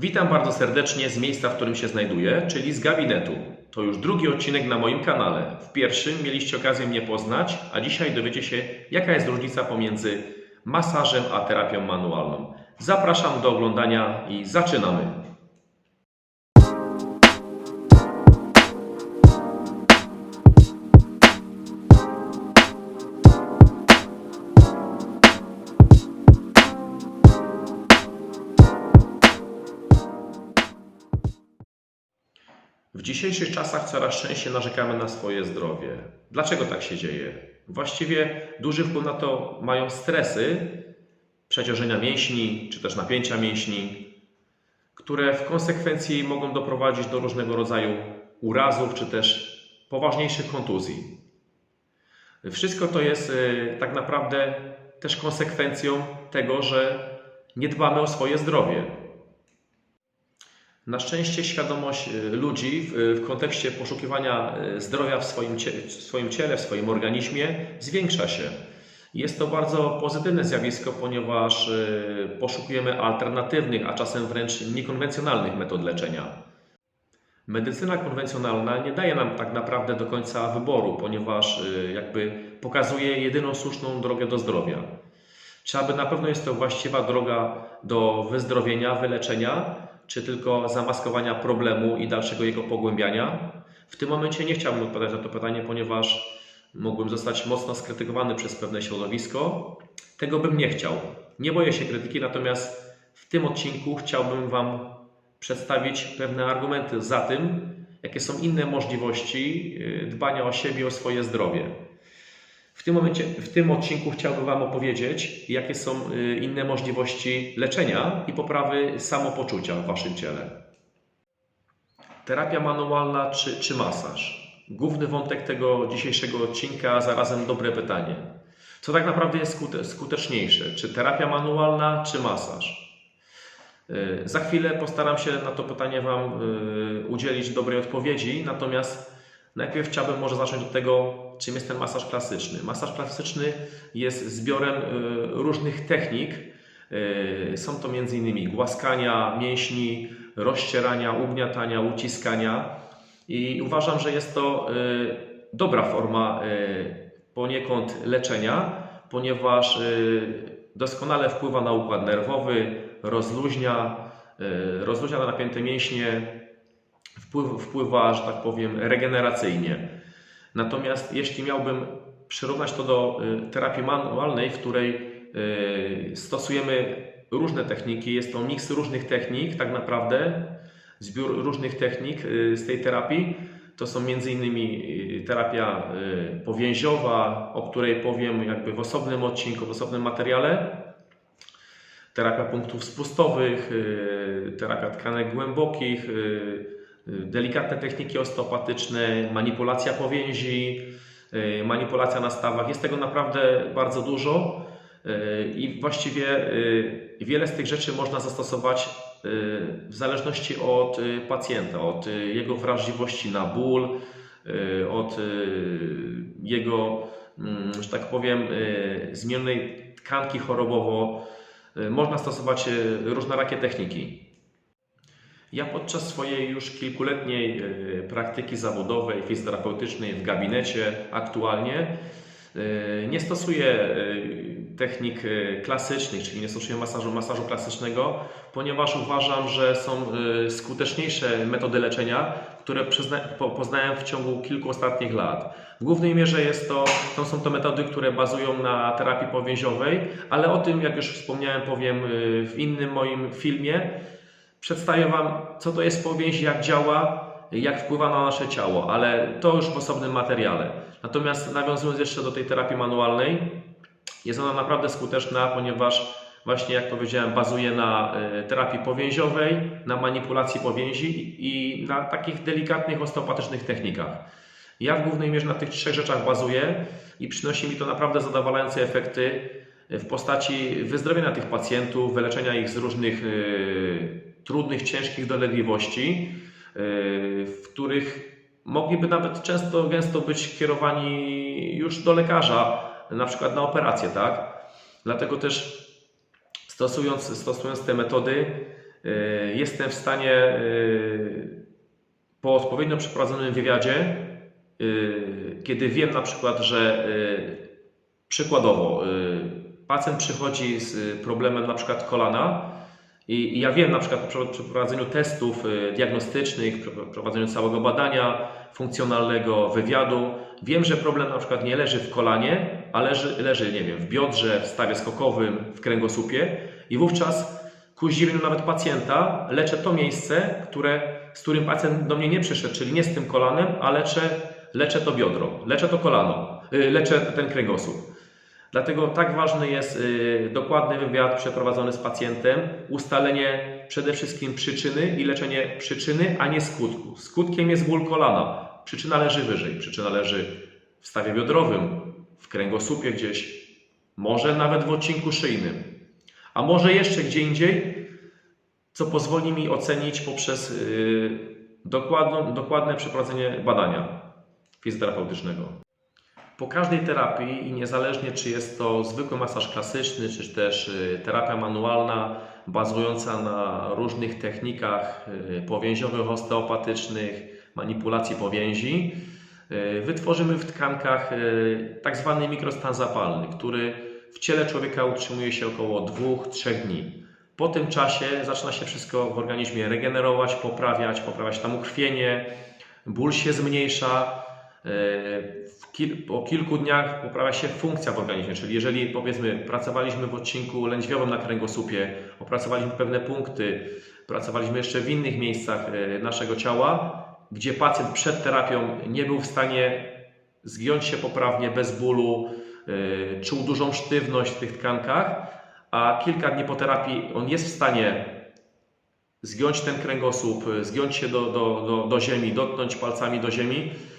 Witam bardzo serdecznie z miejsca, w którym się znajduję, czyli z gabinetu. To już drugi odcinek na moim kanale. W pierwszym mieliście okazję mnie poznać, a dzisiaj dowiecie się, jaka jest różnica pomiędzy masażem a terapią manualną. Zapraszam do oglądania i zaczynamy. W dzisiejszych czasach coraz częściej narzekamy na swoje zdrowie. Dlaczego tak się dzieje? Właściwie duży wpływ na to mają stresy, przeciążenia mięśni czy też napięcia mięśni, które w konsekwencji mogą doprowadzić do różnego rodzaju urazów czy też poważniejszych kontuzji. Wszystko to jest e, tak naprawdę też konsekwencją tego, że nie dbamy o swoje zdrowie. Na szczęście świadomość y, ludzi w, kontekście poszukiwania y, zdrowia w swoim, w swoim ciele, w swoim organizmie zwiększa się. Jest to bardzo pozytywne zjawisko, ponieważ y, poszukujemy alternatywnych, a czasem wręcz niekonwencjonalnych metod leczenia. Medycyna konwencjonalna nie daje nam tak naprawdę do końca wyboru, ponieważ jakby pokazuje jedyną słuszną drogę do zdrowia. Czy aby na pewno jest to właściwa droga do wyzdrowienia, wyleczenia, czy tylko zamaskowania problemu i dalszego jego pogłębiania? W tym momencie nie chciałbym odpowiadać na to pytanie, ponieważ mógłbym zostać mocno skrytykowany przez pewne środowisko. Tego bym nie chciał. Nie boję się krytyki, natomiast w tym odcinku chciałbym Wam przedstawić pewne argumenty za tym, jakie są inne możliwości yy, dbania o siebie, o swoje zdrowie. W tym momencie, w tym odcinku chciałbym Wam opowiedzieć, jakie są y, inne możliwości leczenia i poprawy samopoczucia w Waszym ciele. Terapia manualna czy, czy masaż? Główny wątek tego dzisiejszego odcinka, a zarazem dobre pytanie. Co tak naprawdę jest skute, skuteczniejsze? Czy terapia manualna, czy masaż? Y, Za chwilę postaram się na to pytanie Wam y, udzielić dobrej odpowiedzi, natomiast najpierw chciałbym może zacząć od tego, czym jest ten masaż klasyczny. Masaż klasyczny jest zbiorem y, różnych technik. Y, Są to m.in. głaskania mięśni, rozcierania, ugniatania, uciskania. I uważam, że jest to y, dobra forma poniekąd leczenia, ponieważ doskonale wpływa na układ nerwowy, rozluźnia, rozluźnia na napięte mięśnie, wpływ, wpływa, że tak powiem, regeneracyjnie. Natomiast jeśli miałbym przyrównać to do y, terapii manualnej, w której y, stosujemy różne techniki, jest to miks różnych technik, tak naprawdę, zbiór różnych technik y, z tej terapii. To są m.in. terapia powięziowa, o której powiem jakby w osobnym odcinku, w osobnym materiale. Terapia punktów spustowych, terapia tkanek głębokich, delikatne techniki osteopatyczne, manipulacja powięzi, y, manipulacja na stawach. Jest tego naprawdę bardzo dużo y, i właściwie y, wiele z tych rzeczy można zastosować w zależności od pacjenta, od jego wrażliwości na ból, od jego, mm, że tak powiem, zmiennej tkanki chorobowo. Można stosować różnorakie techniki. Ja podczas swojej już kilkuletniej e, praktyki zawodowej, fizjoterapeutycznej w gabinecie aktualnie e, nie stosuję e, technik klasycznych, czyli nie stosuję masażu, masażu klasycznego, ponieważ uważam, że są skuteczniejsze metody leczenia, które poznałem w ciągu kilku ostatnich lat. W głównej mierze jest to, to są to metody, które bazują na terapii powięziowej, ale o tym, jak już wspomniałem, powiem w innym moim filmie. Przedstawię Wam, co to jest powięź, jak działa, jak wpływa na nasze ciało, ale to już w osobnym materiale. Natomiast nawiązując jeszcze do tej terapii manualnej, jest ona naprawdę skuteczna, ponieważ właśnie jak powiedziałem, bazuje na e, terapii powięziowej, na manipulacji powięzi i na takich delikatnych osteopatycznych technikach. Ja w głównej mierze na tych trzech rzeczach bazuję i przynosi mi to naprawdę zadowalające efekty w postaci wyzdrowienia tych pacjentów, wyleczenia ich z różnych e, trudnych, ciężkich dolegliwości, e, w których mogliby nawet często, gęsto być kierowani już do lekarza, na przykład na operację, tak? Dlatego też stosując, stosując te metody, y, jestem w stanie y, po odpowiednio przeprowadzonym wywiadzie, kiedy wiem na przykład, że przykładowo pacjent przychodzi z problemem na przykład kolana i i ja wiem na przykład po prze- przeprowadzeniu testów y, diagnostycznych, przeprowadzeniu całego badania funkcjonalnego, wywiadu, wiem, że problem na przykład nie leży w kolanie, a leży, leży nie wiem, w biodrze, w stawie skokowym, w kręgosłupie i wówczas ku zdziwieniu nawet pacjenta leczę to miejsce, które, z którym pacjent do mnie nie przyszedł, czyli nie z tym kolanem, a leczę, leczę to biodro, leczę to kolano, y, leczę ten kręgosłup. Dlatego tak ważny jest y, dokładny wywiad przeprowadzony z pacjentem, ustalenie przede wszystkim przyczyny i leczenie przyczyny, a nie skutku. Skutkiem jest ból kolana. Przyczyna leży wyżej. Przyczyna leży w stawie biodrowym, w kręgosłupie gdzieś, może nawet w odcinku szyjnym, a może jeszcze gdzie indziej, co pozwoli mi ocenić poprzez y, dokładną, dokładne przeprowadzenie badania fizjoterapeutycznego. Po każdej terapii i niezależnie czy jest to zwykły masaż klasyczny, czy też y, terapia manualna bazująca na różnych technikach y, powięziowych, osteopatycznych, manipulacji powięzi, y, wytworzymy w tkankach tak zwany mikrostan zapalny, który w ciele człowieka utrzymuje się około 2-3 dni. Po tym czasie zaczyna się wszystko w organizmie regenerować, poprawiać, poprawiać tam ukrwienie, ból się zmniejsza. Kil- po kilku dniach poprawia się funkcja w organizmie, czyli jeżeli powiedzmy pracowaliśmy w odcinku lędźwiowym na kręgosłupie, opracowaliśmy pewne punkty, pracowaliśmy jeszcze w innych miejscach e, naszego ciała, gdzie pacjent przed terapią nie był w stanie zgiąć się poprawnie, bez bólu, e, czuł dużą sztywność w tych tkankach, a kilka dni po terapii on jest w stanie zgiąć ten kręgosłup, e, zgiąć się do, do, do, do ziemi, dotknąć palcami do ziemi, e,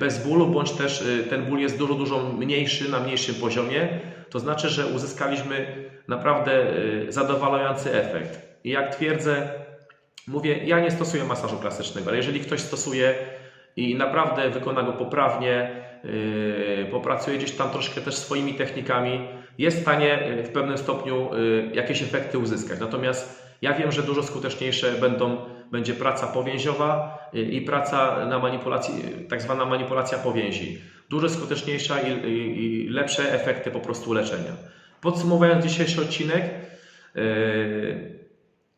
bez bólu, bądź też e, ten ból jest dużo, dużo mniejszy, na mniejszym poziomie, to znaczy, że uzyskaliśmy naprawdę e, zadowalający efekt. I jak twierdzę, mówię, ja nie stosuję masażu klasycznego, ale jeżeli ktoś stosuje i naprawdę wykona go poprawnie, popracuje gdzieś tam troszkę też swoimi technikami, jest w stanie w pewnym stopniu jakieś efekty uzyskać. Natomiast ja wiem, że dużo skuteczniejsze będą, będzie praca powięziowa yy, i praca na manipulacji, tak zwana manipulacja powięzi. Dużo skuteczniejsza i, i, i lepsze efekty po prostu leczenia. Podsumowując dzisiejszy odcinek, yy,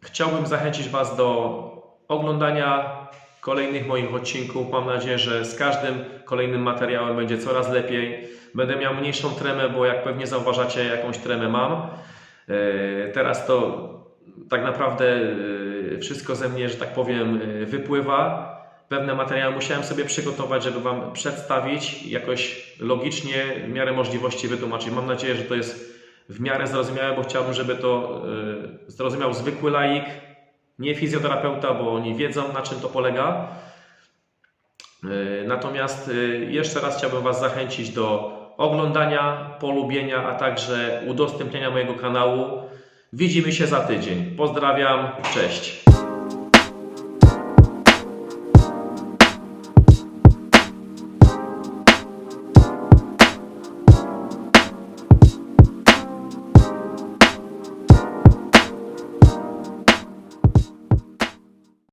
chciałbym zachęcić Was do oglądania kolejnych moich odcinków. Mam nadzieję, że z każdym kolejnym materiałem będzie coraz lepiej. Będę miał mniejszą tremę, bo jak pewnie zauważacie, jakąś tremę mam. E, Teraz to tak naprawdę e, wszystko ze mnie, że tak powiem, e, wypływa. Pewne materiały musiałem sobie przygotować, żeby Wam przedstawić jakoś logicznie, w miarę możliwości wytłumaczyć. Mam nadzieję, że to jest w miarę zrozumiałe, bo chciałbym, żeby to e, zrozumiał zwykły laik, nie fizjoterapeuta, bo oni wiedzą, na czym to polega. Natomiast jeszcze raz chciałbym Was zachęcić do oglądania, polubienia, a także udostępniania mojego kanału. Widzimy się za tydzień. Pozdrawiam, cześć.